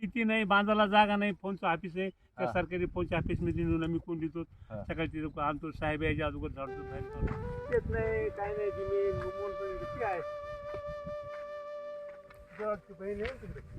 किती नाही बांधायला जागा नाही फोनचं ऑफिस आहे त्या हा. सरकारी फोनच्या ऑफिस मध्ये नेऊन आम्ही कोण देतो आणतो साहेब यायच्या अगोदर झाडतो बाहेर. येत नाही काय नाही गुमवून पण किती आहे जवळची बहीण आहे तिकडे.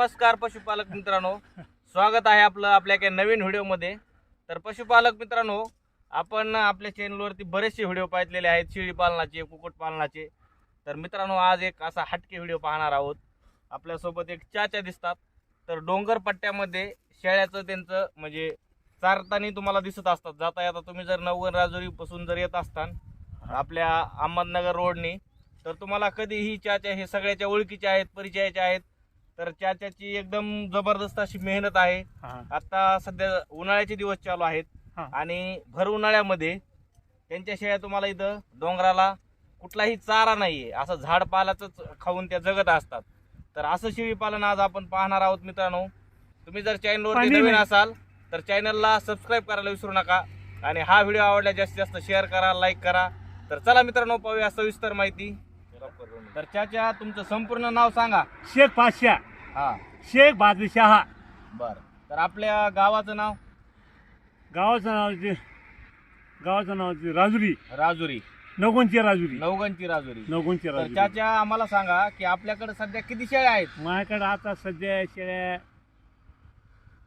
नमस्कार पशुपालक मित्रांनो. स्वागत आहे आपलं आपल्या काही नवीन व्हिडिओमध्ये. तर पशुपालक मित्रांनो आपण आपल्या चॅनलवरती बरेचसे व्हिडिओ पाहिलेले आहेत. शेळी पालनाचे कुक्कुटपालनाचे तर मित्रांनो आज एक असा हटके व्हिडिओ पाहणार आहोत. आपल्यासोबत एक चाच्या दिसतात. तर डोंगर पट्ट्यामध्ये शेळ्याचं त्यांचं म्हणजे चारतानी तुम्हाला दिसत असतात. जाता येता तुम्ही जर नवगण राजुरीपासून जर येत असतान आपल्या अहमदनगर रोडनी तर तुम्हाला कधीही चाच्या हे सगळ्याच्या ओळखीच्या आहेत परिचयाच्या आहेत. तर चाच्याची एकदम जबरदस्त अशी मेहनत आहे. हा. आता सध्या उन्हाळ्याचे दिवस चालू आहेत. हा. आणि भर उन्हाळ्यामध्ये त्यांच्या शेळ्या तुम्हाला इथं डोंगराला कुठलाही चारा नाहीये. असं झाड पालाच खाऊन त्या जगत असतात. तर असं शेळी पालन आज आपण पाहणार आहोत मित्रांनो. तुम्ही जर चॅनलवरती पाणी नवीन नाही. असाल तर चॅनलला सबस्क्राईब करायला विसरू नका. आणि हा व्हिडिओ आवडला जास्तीत जास्त शेअर करा लाईक करा. तर चला मित्रांनो पाहूया सविस्तर माहिती. तर चाचा तुमचं संपूर्ण नाव सांगा. शेख पाचशा हा. शेख बादशाह बर. तर आपल्या गावाचं नाव? गावाचं नाव जे गावाचं नाव जे राजुरी. राजुरी. नवगुणची राजुरी. नवगंची राजुरी. नवगुणची तर राजुरी. चाचा आम्हाला सांगा की आपल्याकडे सध्या किती शेळ्या आहेत? माझ्याकडे आता सध्या शेळ्या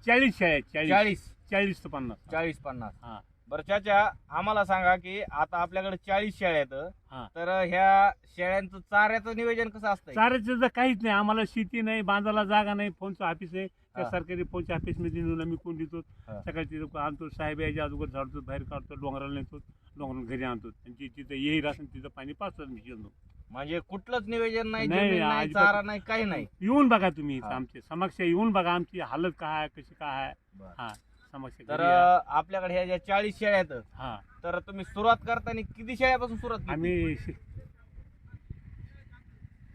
चाळीस शेळ्या आहेत, चाळीस. चाळीस. चाळीस ते पन्नास. चाळीस पन्नास. हा. बरं चाचा आम्हाला सांगा की आता आपल्याकडे चाळीस शेळ्या आहेत. तर ह्या शेळ्यांचं चाऱ्याचं नियोजन कसं असतंय चाऱ्याचं तर काहीच नाही आम्हाला शेती नाही बांधायला जागा नाही फोनचं ऑफिस आहे त्या हा. सरकारी फोनच्या ऑफिसमध्ये नेऊन आम्ही कोण देतो हा. सकाळची लोक आणतो साहेब यायच्या अगोदर झाडतो बाहेर काढतो डोंगराला नेतो डोंगराला घरी आणतो आणि तिथं येईल असेल तिथं पाणी पाचतात मी शिजवतो. म्हणजे कुठलंच नियोजन नाही नाही, जमीन नाही अजिबात. चारा नाही काही नाही येऊन बघा तुम्ही इथं हा. आमचे समक्ष येऊन बघा आमची हालत काय आहे कशी काय आहे. हा समक्ष तर. आपल्याकडे ह्या ज्या चाळीस शेळ्या आहेत हा तर तुम्ही सुरुवात करताना किती शेळ्यापासून सुरुवात केली? आम्ही शे-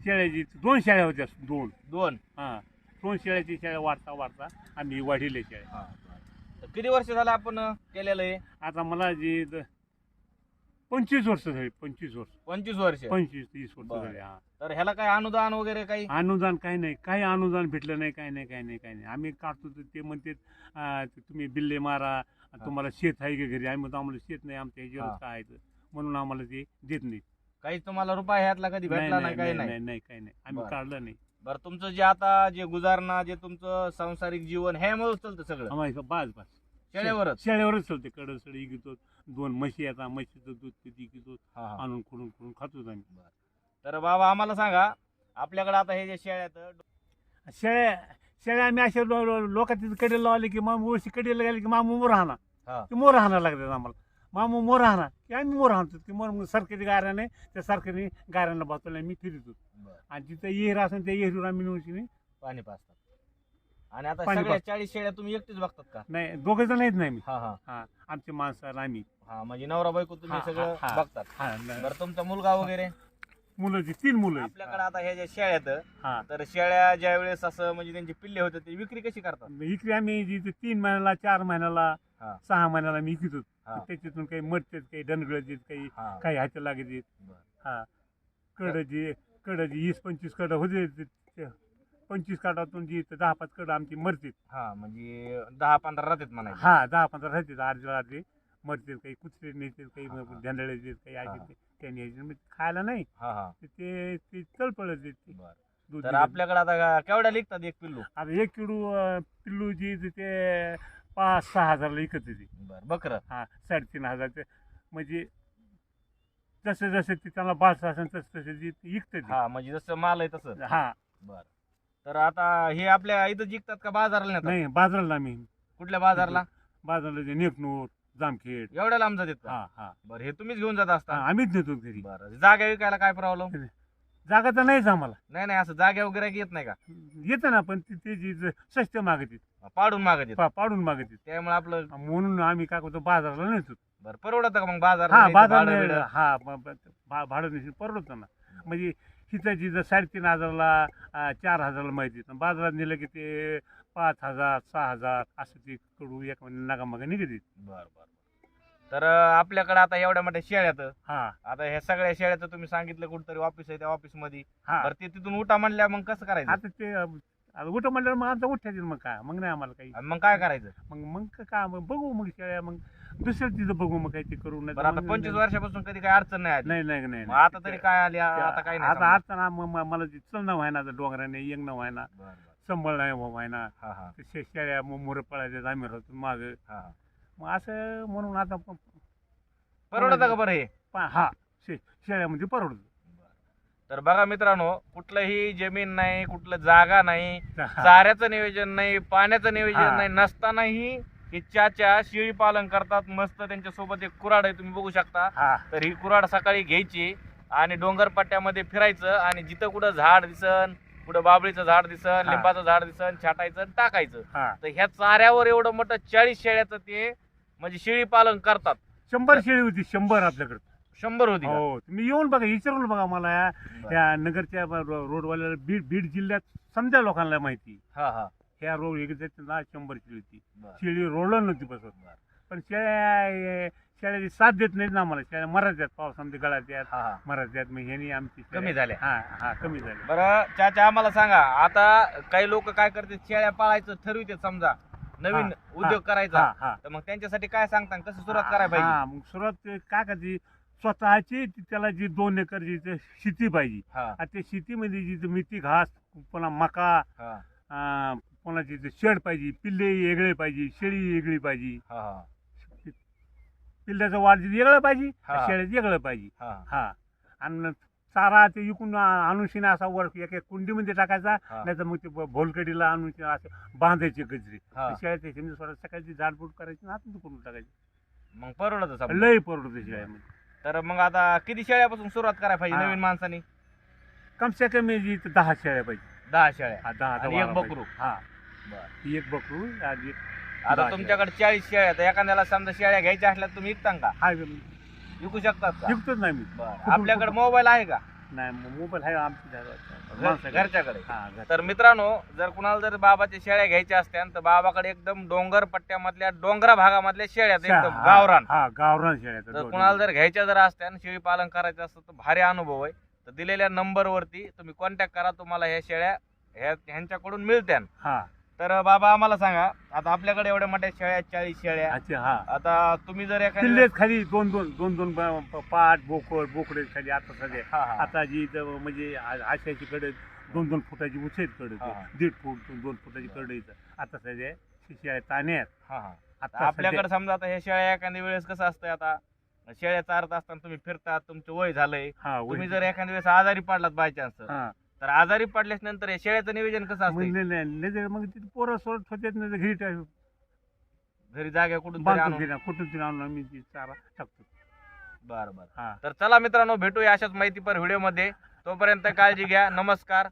शेळ्याची दोन शेळ्या होत्या दोन दोन हा दोन शेळ्याची शेळ्या वाढता वाढता आम्ही वाढीले शेळ्या हा. तर किती वर्ष झालं आपण केलेलं आहे आता मला जे द- पंचवीस वर्ष झाली पंचवीस वर्ष. पंचवीस वर्ष? पंचवीस तीस वर्ष बरं. झाली हा. तर ह्याला काय अनुदान वगैरे काही? अनुदान काही नाही काही अनुदान भेटलं नाही काही नाही काही नाही काही नाही. आम्ही काढतो तर ते म्हणते तुम्ही बिल्ले मारा तुम्हाला शेत आहे का घरी? आम्ही म्हणतो आम्हाला शेत नाही आमच्या हा. ह्याच्यावर काय आहे. म्हणून आम्हाला ते देत नाही. काही तुम्हाला रुपये ह्यातला कधी भेटला नाही काही नाही नाही? नाही काही नाही. आम्ही बरं. काढलं नाही. बरं तुमचं जे आता जे गुजारणा जे तुमचं सांसारिक जीवन ह्यामुळे चालतं सगळं? आम्हाला बाज बाज शेळ्यावरच? शेळ्यावरच चालते कडसळी घेतो दोन म्हशी येतात म्हशीचं दूध किती घेतो हा, हा. आणून खुडून खुडून खातो आम्ही. तर बाबा आम्हाला सांगा आपल्याकडे आता हे जे शेळ्या आहेत शेळ्या शेळ्या आम्ही अशा लो- लो- लोकांच्या कडे लावले की मामू वर्षी कडेला गेले की मामू मोर हा. ते मोर हाना लागतात आम्हाला. मामू मोर हाना की आम्ही मोर हाणतो की मोर मग सरकारी गाऱ्याने त्या सरकारी गाऱ्यांना बसवलं आम्ही फिरतो. आणि तिथं येर असेल त्या येरीवर आम्ही नेऊन पाणी पाजतात. आणि आता पाणी सगळ्या चाळीस शेळ्या तुम्ही एकटेच बघतात का नाही दोघं जण आहेत नाही मी हा हा हा आमचे माणसं आणि आम्ही हा म्हणजे नवरा बायको तुम्ही हा, सगळं हा. बघतात हा न- बरं तुमचा मुलगा वगैरे मुलं जी तीन मुलं आहेत. आपल्याकडे आता हे जे शेळ्या आहेत हा तर शेळ्या ज्या वेळेस असं म्हणजे त्यांचे पिल्ले होते ते विक्री कशी करतात इकडे आम्ही जिथे तीन महिन्याला चार महिन्याला हा. सहा महिन्याला मी इकतो हा. त्याच्यातून काही मरतात काही दणगळत काही हा. काही हाती लागत बरं. हा कडची कडची वीस पंचवीस कड होते ते- ते पंचवीस काडातून जी ते दहा पाच कड आमची मरतील हा म्हणजे दहा पंधरा राहतात म्हणायचे. हा दहा पंधरा राहतात अर्ध्या रात्री मरतील काही कुत्रे नेतात काही. झेंडळे देत काही काही न्यायचे मग खायला नाही. हा हा. तर ते ते तळपळत देत ते. बरं. दूध तर दिलं. आपल्याकडे आता केवढ्या लिखतात एक पिल्लू? आता एक किलो अं, पिल्लू जी ते- ते पाच सहा हजारला विकत होती बर बकर? हा साडेतीन हजारचे. म्हणजे जसं जसं ते त्यांना बास असेल तसं तसं ते विकतं हा म्हणजे जसं माल आहे तसं. हा. बर. तर आता हे आपल्या इथं जिंकतात का बाजारला नेतात? नाही बाजारला आम्ही. कुठल्या बाजारला? बाजारला जे नेकनूर जामखेड. एवढ्या लांब जातात का हा हा. बरं हे तुम्हीच घेऊन जात हा, असता आम्हीच नेतो घरी. बरं जागा विकायला काय प्रॉब्लेम जागा तर नाहीच आम्हाला. नाही नाही असं जागे वगैरे येत नाही का? येतं ना पण ती त्याची ज- स्वस्त मागत पाडून मागत येत पाडून मागत त्यामुळे आपलं म्हणून आम्ही काय करतो बाजाराला नेतो. बरं परवडत का मग बाजार हा बाजार? हा भाडं परवडतं ना. म्हणजे हिथं जिथं साडेतीन हजारला चार हजारला माहिती बाजारात नेलं की ते पाच हजार सहा हजार असं ते कडू एक नागामागा निघत बरं बरं तर आपल्याकडे आता एवढ्या मोठ्या शेळ्यात हा. आता ह्या सगळ्या शेळ्याचं तुम्ही सांगितलं कुठतरी ऑफिस आहे त्या ऑफिसमध्ये. हा. बरं ते तिथून उठा म्हणल्या मग कसं करायचं? आता ते आता उठं म्हणल्यावर मग आमचा उठायचं मग काय? मग नाही आम्हाला काही. आणि मग काय करायचं? मग मग काय मग बघू मग शेळ्या मग दुसऱ्या तिथं बघू मग काही ते करू नाही बरं आता पंचवीस वर्षापासून कधी काही अडचण नाही आली? नाही नाही नाही मग आता तरी काय आली? आता काही नाही आता ना मग मला ते चलणं व्हायना आता डोंगराने येंगणं व्हायना बरं, बरं. संबळ नाही व्हायना. हा हा. ते शे- शेळ्या मोर पळायच्या आम्ही राहतो माग. हा हा. मग असं म्हणून आता प- परवडतं का बरं हे? पा- हा शे शेळ्यामध्ये परवडत. तर बघा मित्रांनो कुठलंही जमीन नाही कुठलं जागा नाही चाऱ्याचं नियोजन नाही पाण्याचं नियोजन हा. नाही नसतानाही हे चाच्या शेळी पालन करतात मस्त त्यांच्यासोबत एक कुराड आहे तुम्ही बघू शकता. हा. तर ही कुराड सकाळी घ्यायची आणि डोंगर पट्ट्यामध्ये फिरायचं आणि जिथं कुठं झाड दिसन कुठं बाबळीचं झाड दिसन हा. लिंबाचं झाड दिसन छाटायचं आणि टाकायचं. हा. तर ह्या चाऱ्यावर एवढं मोठं चाळीस शेळ्याचं ते म्हणजे शेळी पालन करतात. शंभर शेळी होती शंभर आपल्याकडे. शंभर होती का? हो तुम्ही येऊन बघा विचारून बघा मला. या- नगरच्या ब- रो- रोडवाल्याला बीड बीड जिल्ह्यात समजा लोकांना माहिती. हा हा. ह्या रोड एक ना शंभर शेळी होती. शेळी रोडला नव्हती बसत पण शेळ्या शेळ्याची साथ देत नाहीत ना आम्हाला. शेळ्या मराठ्यात पावसामध्ये गळात यात. हा मराठ्यात मग ह्यानी आमची कमी झाल्या. हा हा कमी झाल्या. बरं चाचा आम्हाला सांगा. आता काही लोक काय करते शेळ्या पाळायचं ठरविते समजा. नवीन उद्योग करायचा. तर मग त्यांच्यासाठी काय सांगता कसं सुरुवात करायला पाहिजे हा मग सुरुवात काय करायची स्वतःची ती- त्याला जी दोन एकर जी शेती पाहिजे. हा. आता त्या शेतीमध्ये जी मिठी घास पुन्हा मका पुन्हा तिथे शेड पाहिजे पिल्ले वेगळे पाहिजे शेळी वेगळी पाहिजे हा हा पिल्ल्याचं वाढ वेगळं पाहिजे हा. शेळ्याचं वेगळं पाहिजे हा हा आणि चारा ते इकून आणून असा वर एक एक कुंडीमध्ये टाकायचा हा. नाही तर मग ते भोलकडीला आणून असं बांधायचे गजरे हा. शेळ्याच्या शेती स्वतः सकाळची झाडपूट करायची आणि आतून करून टाकायची मग परवडत समजा. लय परवडते शेळ्यामध्ये तर मग आता किती शेळ्यापासून सुरुवात करायला पाहिजे हा. नवीन माणसाने कम से कम इथं दहा शेळ्या पाहिजे दहा शेळ्या. हा दहा आणि दहा एक बारा बकरू. हा. बरं. एक बकरू आणि एक आता दहा तुमच्याकडे चाळीस शेळ्या तर एखाद्याला समजा शेळ्या घ्यायच्या असल्या तर तुम्ही विकता का? हा विकू शकतात का? विकतोच नाही मी. बरं. आपल्याकडे? मोबाईल आहे का? नाही मोबाईल आहे आमची घर- माणसाकडे. घरच्याकडे. हा घर- तर मित्रांनो जर कुणाला जर बाबाच्या शेळ्या घ्यायच्या असत्या तर बाबाकडे एकदम डोंगर पट्ट्यामधल्या डोंगरा भागामधल्या शेळ्या आहेत. एकदम हा, गावरान. हा गावरान शेळ्या तर कुणाला जर घ्यायच्या जर असत्या आणि शेळी पालन करायचं असतं तर भारी अनुभव आहे. तर दिलेल्या नंबरवरती तुम्ही कॉन्टॅक्ट करा तुम्हाला ह्या शेळ्या ह्या ह्यांच्याकडून मिळत्या. हा. तर बाबा आम्हाला सांगा आता आपल्याकडे एवढ्या मोठ्या शेळ्या आहेत, चाळीस शेळ्या अच्छा हा. आता तुम्ही जर एखाद्या किल्लेत खाली दोन दोन दोन दोन ब- प- पाट बोकड बोकडे खाली आता सध्या हा, हा. आता जी म्हणजे आ- आशाची कडे दोन दोन फुटाची उचेत कडे हा. दीड फूट दोन दोन फुटाची कडे इथं. आता सध्या ताण्यात हा हा. आता आपल्याकडे समजा आता ह्या शेळ्या एखाद्या वेळेस कसं असतंय आता? शेळ्या चारत असताना तुम्ही फिरतात तुमचं वय झालंय. तुम्ही जर एखाद्या वेळेस आजारी पडलात बाय चान्स हा. तर आजारी पडल्यास नंतर या शेळ्याचं नियोजन कसं असतं म्हणजे नाही- नाही तर मग तिथे पोरं सोडत नाही तर घरी टा- घरी जागा कुठून तरी बांधून आणून घेणार कुठून तरी आणून आम्ही ती चारा टाकतो. बरं बरं. हा. तर चला मित्रांनो भेटूया अशाच माहितीपर व्हिडिओमध्ये. तोपर्यंत काळजी घ्या नमस्कार.